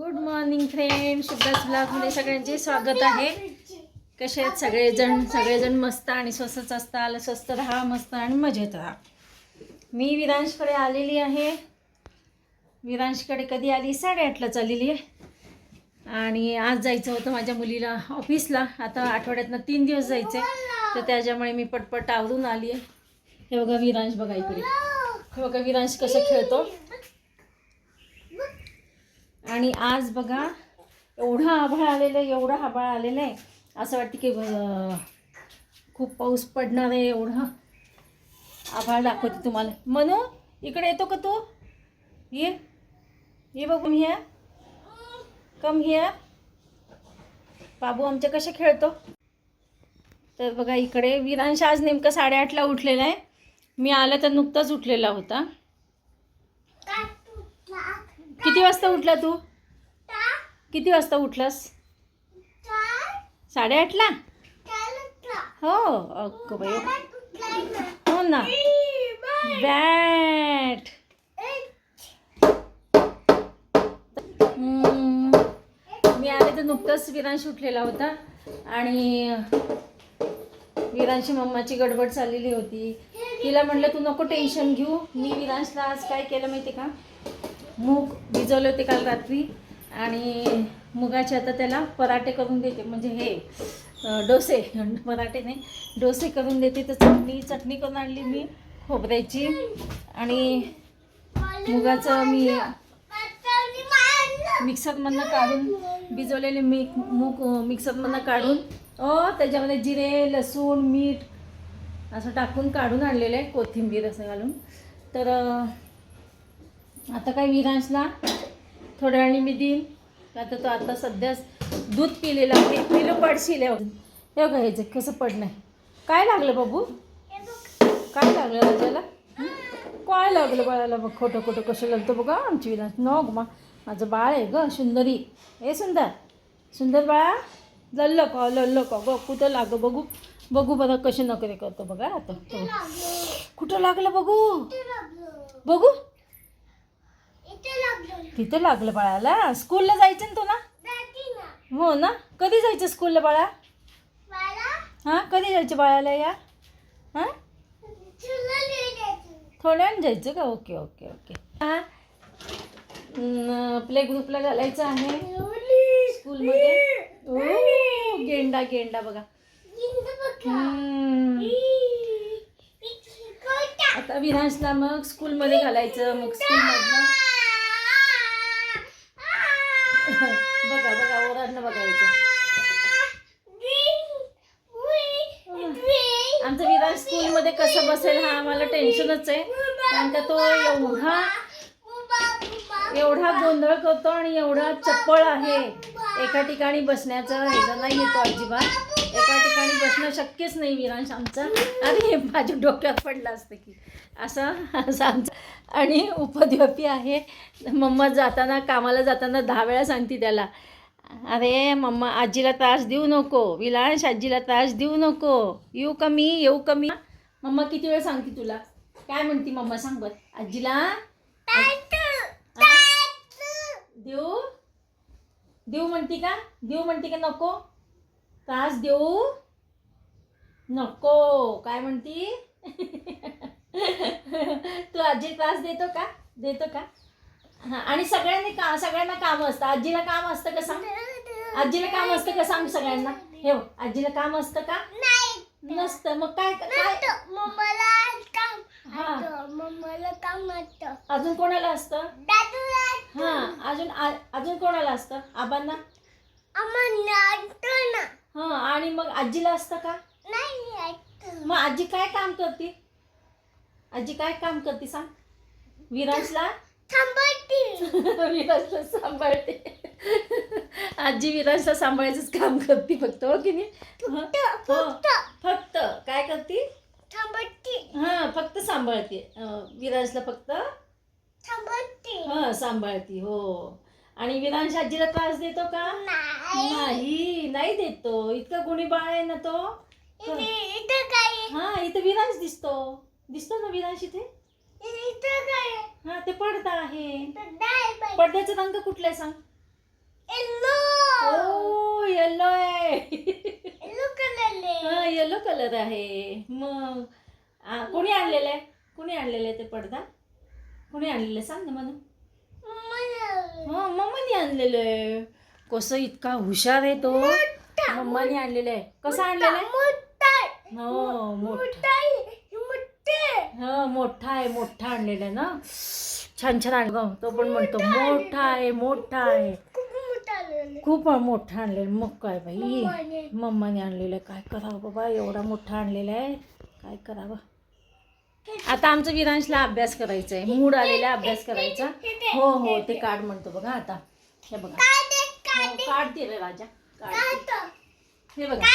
Good morning friend शुद्धाच ब्लॉगमध्ये सगळ्यांचे स्वागत आहे. कसे आहेत सगळेजण? सगळेजण मस्त आणि स्वस्तच असताल. स्वस्त राहा मस्त आणि मजेत राहा. मी विरांशकडे आलेली आहे. विरांशकडे कधी आली? साडेआठलाच आलेली आहे. आणि आज जायचं होतं माझ्या मुलीला ऑफिसला. आता आठवड्यातनं तीन दिवस जायचं. आहे तर त्याच्यामुळे मी पटपट आवरून आली आहे. हे बघा विरांश बघा इकडे. हे बघा विरांश कसं खेळतो. आणि आज बघा एवढं आभाळ आलेलं आहे एवढं आभाळ आलेलं आहे. असं वाटतं की खूप पाऊस पडणार आहे एवढं आभाळ दाखवते तुम्हाला. मनू इकडे येतो का तू? ये. ये बघू हिया कम हिया बाबू आमच्या कसे खेळतो? तर बघा इकडे विरांश आज नेमकं साडेआठला उठलेला आहे. मी आला तर नुकताच उठलेला होता. किती वाजता उठला तू? किती वाजता उठलास? साडेआठला? हो अगं बाई. हो ना. बॅट. मी आले तर नुकताच विरांश उठलेला होता आणि विरांशी मम्माची गडबड चाललेली होती. तिला म्हटलं तू नको टेन्शन घेऊ. मी विरांशला आज काय केलं माहिती का? मूग भिजवले होते काल रात्री. आणि मुगाचे आता त्याला पराठे करून देते. म्हणजे हे डोसे. पराठे नाही डोसे करून देते. तर चटणी चटणी करून आणली मी खोबऱ्याची. आणि मुगाचं मी मिक्सरमधनं काढून भिजवलेले मी मूग मिक्सरमधनं काढून ओ त्याच्यामध्ये जिरे लसूण मीठ असं टाकून काढून आणलेलं आहे. कोथिंबीर असं घालून. तर आता काय विरांशला थोड्या वेळाने मी देईन. आता तो आता सध्या दूध पिलेलं आहे पिलं पडशील हे बघा ह्याचं कसं पडणं काय लागलं बाबू? काय लागलं राजाला? हं? काय लागलं बाळाला बघ खोटं खोटं कसं लागतं बघा आमची विनाश न ग मा माझं बाळ आहे ग सुंदरी. ए सुंदर. सुंदर बाळा लल्ल का लल्ल का ग कुठं लाग बघू? बघू बघा कसे नकरे करतो बघा आता. कुठं लागलं? बघू? बघू. तिथं लागलं बाळाला. स्कूलला जायचं ना तुला? हो ना? कधी जायचं स्कूलला बाळा? हां? कधी जायचं बाळाला या? हां? थोड्या वेळाने जायचं का? Okay okay okay. हां? प्ले ग्रुपला घालायचं आहे. स्कूलमध्ये? गेंडा गेंडा बघा. आता विरांशला मग स्कूलमध्ये घालायचं. मग स्कूलमधनं बघा बघा ओरडणं बघायचं. आमचं विराज स्कूलमध्ये कसं बसेल हा आम्हाला टेन्शनच आहे. कारण का तो एवढा एवढा गोंधळ करतो आणि एवढा चप्पळ आहे. एका ठिकाणी बसण्याचं ह्याचं नाही येतो अजिबात. एका ठिकाणी बसणं शक्यच नाही विरांश आमचं. आणि हे माझ्या डोक्यात पडलं असतं की असं असं आमचं. आणि उपद्व्यापी आहे. मम्मा जाताना कामाला जाताना दहा वेळा सांगते त्याला अरे मम्मा आजीला त्रास देऊ नको. विलास आजीला त्रास देऊ नको. येऊ कमी येऊ कमी मम्मा किती वेळ सांगते तुला? काय म्हणते मम्मा सांग बर. आजीला? देऊ? देऊ म्हणते का? देऊ म्हणते का नको? त्रास देऊ नको. काय म्हणती? तू आजी त्रास देतो का? देतो का? हा आणि सगळ्यांनी का सगळ्यांना काम असतं. आजीला काम असतं का सांग? आजीला काम असतं का सांग सगळ्यांना? हे आजीला काम असतं का? नसतं. मग काय काय हा. अजून कोणाला असतं? हा अजून अजून कोणाला असतं? आबांना? हा आणि मग आजीला असतं का? मग आजी काय काम करते? आजी काय काम करते सांग? विराजला? विराजला सांभाळते. आजी विराजला सांभाळायचंच काम करते फक्त हो की नाही? हं? हो. फक्त. काय करते? हा फक्त सांभाळते. अं, विराजला फक्त? हा सांभाळते हो. आणि विरांश आजीला त्रास देतो का? नाही. नाही देतो. इतका गुणी बाळ आहे ना तो. हा इथं विरांश दिसतो. दिसतो ना विरांश इथे? हा ते पडदा आहे. पडद्याचा रंग कुठला आहे सांग? ओ येलो आहे. हा येलो कलर आहे. मग कोणी आणलेलं आहे? कोणी आणलेलं आहे ते पडदा? कोणी आणलेलं आहे? सांग ना मला. मम्माने आणलेलं आहे. कसं इतका हुशार आहे तो. मम्माने आणलेलं आहे. कसं आणलेलं आहे? हो मोठा. हा मोठा आहे. मोठा आणलेला आहे ना. छान छान आणलं तो पण म्हणतो मोठा आहे मोठा आहे. खूप मोठा आणलेला मग काय बाई? मम्माने आणलेलं आहे. काय करावं बाबा? एवढा मोठा आणलेला आहे. काय करावं? आता आमचं विरांशला अभ्यास करायचा आहे मूड आलेला अभ्यास करायचा. हो हो ते कार्ड म्हणतो बघा आता. हे बघा. हो, कार्ड दे रे राजा. कार्ड. हे बघा.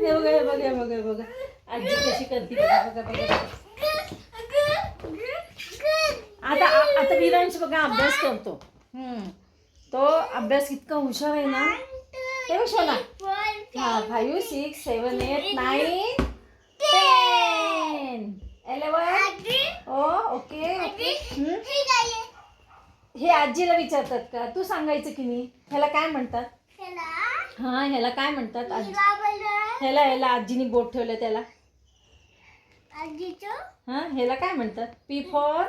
हे बघा हे बघा हे बघा हे बघा. आजी कशी करते बघा बघा बघा. आता आता विरांश बघा अभ्यास करतो. हम्म. तो अभ्यास इतका हुशार आहे ना. हे बघ सोना हा five six seven eight nine ten. Eleven. Oh okay. हे आजीला विचारतात का? तू सांगायचं की नाही? ह्याला काय म्हणतात? हा ह्याला काय म्हणतात आजी? ह्याला ह्याला आजीने बोट ठेवलं त्याला. हा ह्याला काय म्हणतात? P for?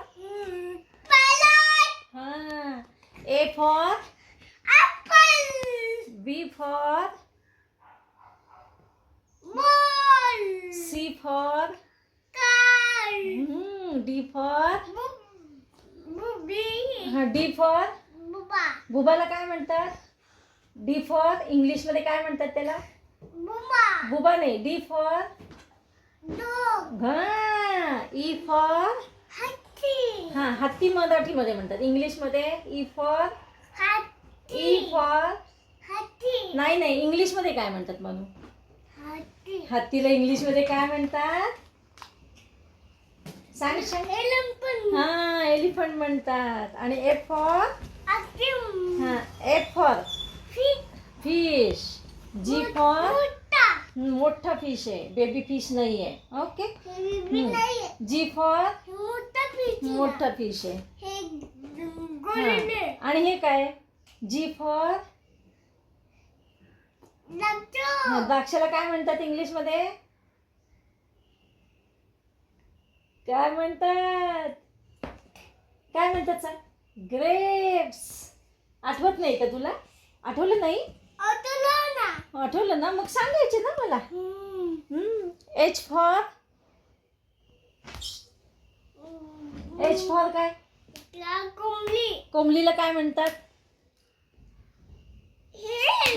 हा. A for? B for C for D for हा डी फॉर बुबाला काय म्हणतात? डी फॉर इंग्लिशमध्ये काय म्हणतात त्याला? बुबा नाही डी फॉर हा ई फॉर हा हत्ती मराठीमध्ये म्हणतात. इंग्लिशमध्ये ई फॉर ई फॉर नाही नाही इंग्लिशमध्ये काय म्हणतात म्हणून हत्तीला इंग्लिशमध्ये काय म्हणतात? सांग सांग. हा एलिफंट म्हणतात. आणि एफ फॉर? हा F for? Fish. G for? मोठा. फिश आहे. बेबी फिश नाही आहे ओके जी फॉर? मोठा फिश आहे. आणि हे काय? जी फॉर? द्राक्षाला काय म्हणतात इंग्लिशमध्ये काय म्हणतात? काय म्हणतात सर ग्रेप्स आठवत नाही का तुला? आठवलं नाही? आठवलं ना. मग सांगायचे ना मला. एच फॉर एच फॉर काय? कोंबलीला काय म्हणतात?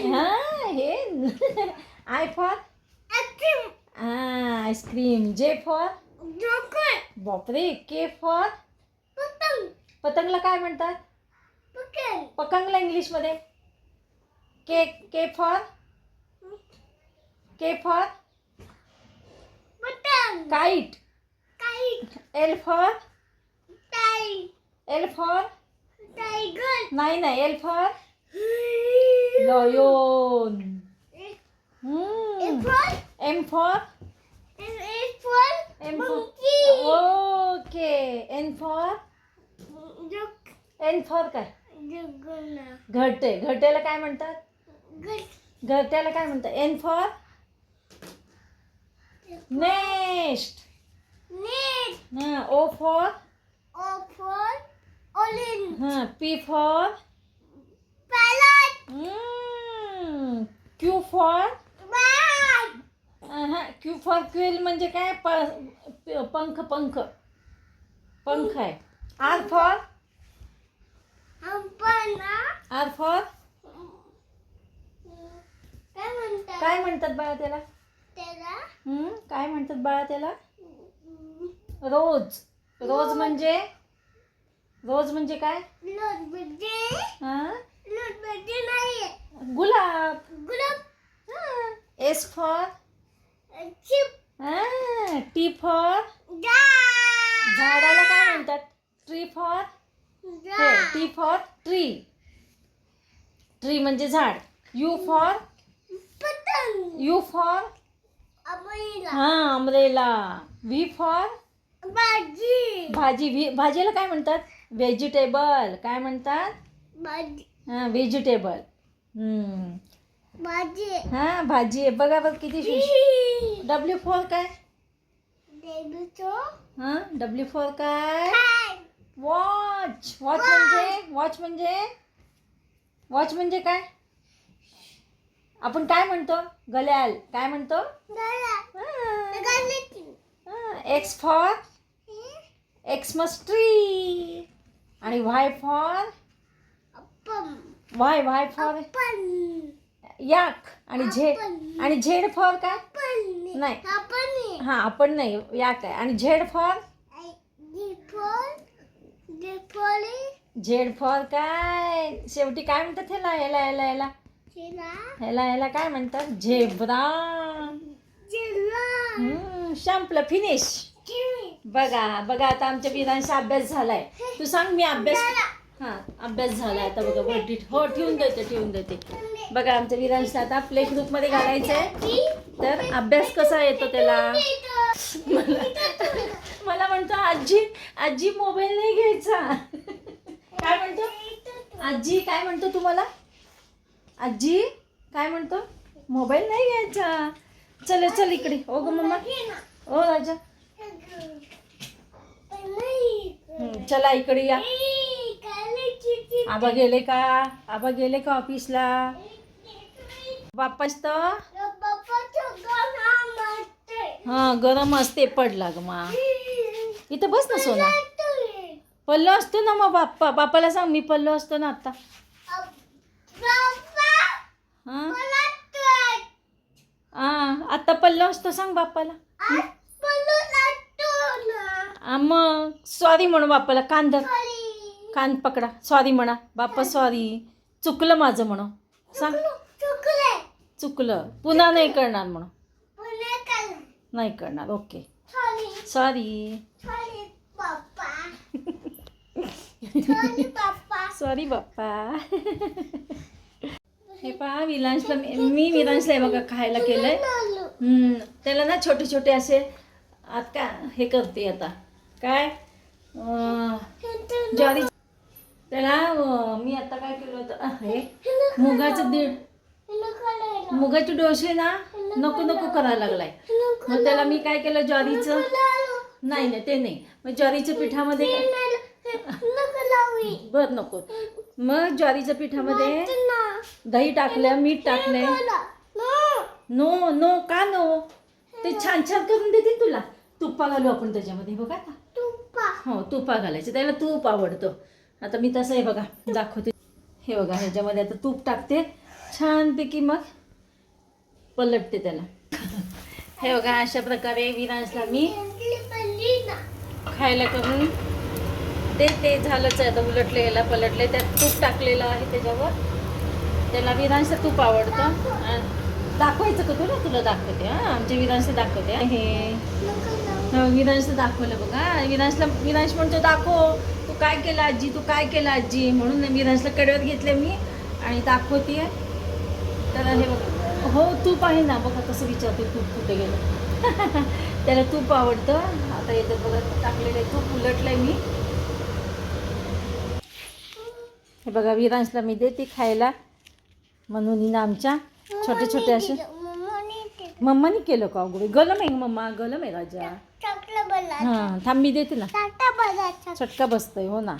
हा? हे आय फॉर? हा आईस्क्रीम जे फॉर? बापरे के फॉर? पतंगला काय म्हणतात? पतंगला इंग्लिशमध्ये. K K for? K for? Kite L for L for नाही नाही L for lion M for M for okay N for N for काय? घरटे. घरट्याला काय म्हणतात? घरट्याला काय म्हणतात? एन फॉर नेस्ट हा ओ फॉर हा पी फॉर क्यू फॉर हा क्यू फॉर क्विल म्हणजे काय? प पंख पंख. पंख आहे. आर फॉर आर फॉर काय म्हणतात? बाळा त्याला? काय म्हणतात बाळा त्याला? रोज. रोज म्हणजे? रोज म्हणजे काय? गुलाब एस फॉर टी फॉर झाडाला काय म्हणतात? Tree for T for tree tree म्हणजे झाड. यू फॉर यू फॉर हा अमरेला. व्ही फॉर भाजी. भाजी व्ही भाजीला काय म्हणतात? व्हेजिटेबल काय म्हणतात? भाजी. हां व्हेजिटेबल. भाजी. हां भाजी आहे. बघा बघ किती डब्ल्यू फोर काय? हां डब्ल्यू फोर काय? वॉच वॉच म्हणजे? वॉच म्हणजे? वॉच म्हणजे काय? आपण काय म्हणतो? गल्याल. काय म्हणतो? एक्स फॉर एक्समस ट्री आणि Y for why why for yak. आणि झेड आणि झेड फॉर काय? नाही. आपण हां आपण नाही. याक आहे. आणि झेड फॉर? झेड फॉर काय? शेवटी काय म्हणतात ह्याला? ह्याला ह्याला ह्याला? ह्याला ह्याला काय म्हणतात? झेब्रा. संपलं. फिनिश बघा बघा आता आमच्या विधांचा अभ्यास झालाय. तू सांग मी अभ्यास हा अभ्यास झाला आता बघा बड्डी हो ठेवून देते ठेवून देते. बघा आमच्या विधांशला आता प्ले ग्रुपमध्ये घालायचंय. तर अभ्यास कसा येतो त्याला? मला म्हणतो आजी आजी मोबाईल नाही घ्यायचा. काय म्हणतो? आजी काय म्हणतो तुम्हाला? आजी काय म्हणतो? मोबाईल नाही घ्यायचा. चल चल इकडे. हो ओ ग मम्मा. ओ राजा. चला इकडे या. आबा गेले का? आबा गेले का ऑफिसला? वापस तर? हा गरम असते पडला ग मा. इथं बस ना सोना. पल्लो असतो ना मग बाप्पा. बापाला सांग मी पल्लो असतो ना आता. हा? हा आता पल्लो असतो सांग बाप्पाला. मग सॉरी म्हणू बाप्पाला धर कान पकडा. सॉरी म्हणा. बाप्पा सॉरी चुकलं माझं म्हणू. सांग. चुकलं. पुन्हा नाही करणार म्हणू. नाही करणार. ओके. Sorry sorry Bappa. हे पहा विलांशला मी विलांशला हे बघा खायला केलंय. त्याला ना छोटे छोटे असे आता हे करते आता. काय? ज्वारी त्याला मी आता काय केलं होतं? हे मुगाचं दीड. मुगाचे डोसे ना नको नको करायला लागलाय. मग त्याला मी काय केलं ज्वारीचं? नाही नाही ते नाही. मग ज्वारीच्या पिठामध्ये बर नको. मग ज्वारीच्या पिठामध्ये दही टाकलं मीठ टाकलंय. नो नो का नो? ते छान छान करून देतील तुला. तुप्पा घालू आपण त्याच्यामध्ये बघा हो तुपा घालायचं. त्याला तूप आवडतं. आता मी तसं आहे बघा दाखवते. हे बघा ह्याच्यामध्ये आता तूप टाकते. छानपैकी मग पलटते त्याला. हे बघा अशा प्रकारे विराजला मी खायला करून ते ते झालंच आहे. आता उलटले याला पलटले. त्यात तूप टाकलेलं आहे त्याच्यावर. त्याला विरांशचं तूप आवडतं. दाखवायचं का तुला? तुला दाखवते हां. आमच्या विरांशचं दाखवते. हे. विरांशचं दाखवलं बघा. विरांशला विरांश म्हणतो दाखव. तू काय केलं आजी? तू काय केलं आजी? म्हणून विरांशला कडेवर घेतले मी आणि दाखवते तर हे बघा. हो तूप आहे ना. बघा कसं विचारते तूप कुठे गेलं? त्याला तूप आवडतं. आता याच्यात बघा टाकलेलं आहे तूप उलटलंय मी. हे बघा विरांशला मी देते खायला. म्हणून आमच्या छोटे छोटे असे मम्मानी केलं का अगोदर गलम आहे मम्मा गलम आहे राजा. हां थांब मी देते ना. चटका बसतोय हो ना.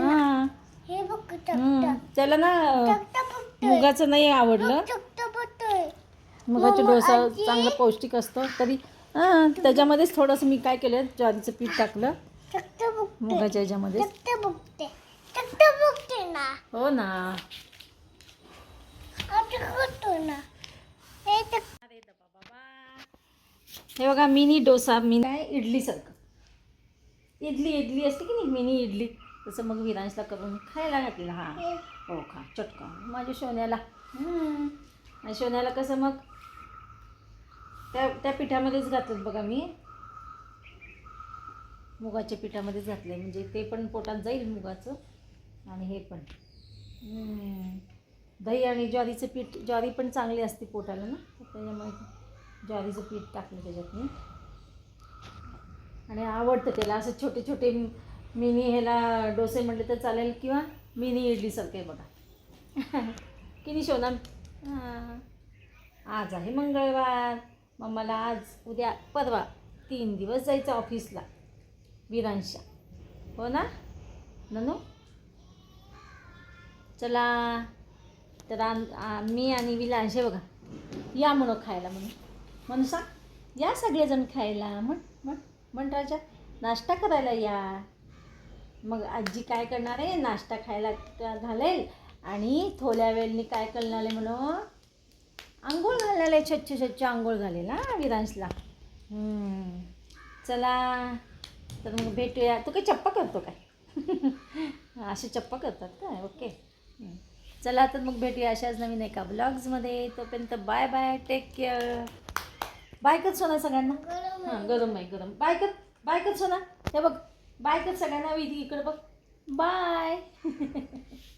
हां. हे बघ हम्म. त्याला ना मुगाचं नाही आवडलं. मुगाचा डोसा चांगला पौष्टिक असतो तरी हां त्याच्यामध्येच थोडंसं मी काय केलं ज्वारीचं पीठ टाकलं. मुगाच्या ह्याच्यामध्ये हो ना. हे हे बघा मिनी डोसा मिनी आहे इडलीसारखं इडली इडली असते की नाही? मिनी इडली. तसं मग विरांशला करून खायला घातलेलं. हां. हो खा. चटका माझ्या सोन्याला. आणि सोन्याला कसं मग? त्या त्या पिठामध्येच घातलं बघा मी. मुगाच्या पिठामध्येच घातलं म्हणजे ते पण पोटात जाईल मुगाचं. आणि हे पण. दही आणि ज्वारीचं पीठ ज्वारी पण चांगली असते पोटाला ना? त्याच्यामुळे ज्वारीचं पीठ टाकलं त्याच्यात मी आणि आवडतं त्याला असं छोटे छोटे मिनी ह्याला डोसे म्हटले तर चालेल किंवा मिनी इडलीसारखे बघा. किती शोना हां. आज आहे मंगळवार. मग मला आज उद्या परवा तीन दिवस जायचं ऑफिसला. विरांशा. हो ना? ननू? चला. तर आम- मी आणि विलांश बघा. या म्हणू खायला म्हणून. म्हणून सांग या सगळेजण खायला. म्हण म्हण म्हण राजा नाश्ता करायला या. मग आजी काय करणार आहे? नाश्ता खायला घालेल आणि थोड्या वेळनी काय करणार आहे म्हणून? आंघोळ घालायला स्वच्छ स्वच्छ आंघोळ घालेल हां विरांशला चला तर मग भेटूया. तू काही चप्पा करतो काय? असे चप्पा करतात काय ओके. चला तर मग भेटूया अशाच नवीन एका ब्लॉग्समध्ये तोपर्यंत bye bye take care bye कर सोना सगळ्यांना. गरम हां गरम आहे गरम. बाय कर बाय कर सोना. हे बघ बाय कर सगळ्यांना विधी इकडं बघ. बाय.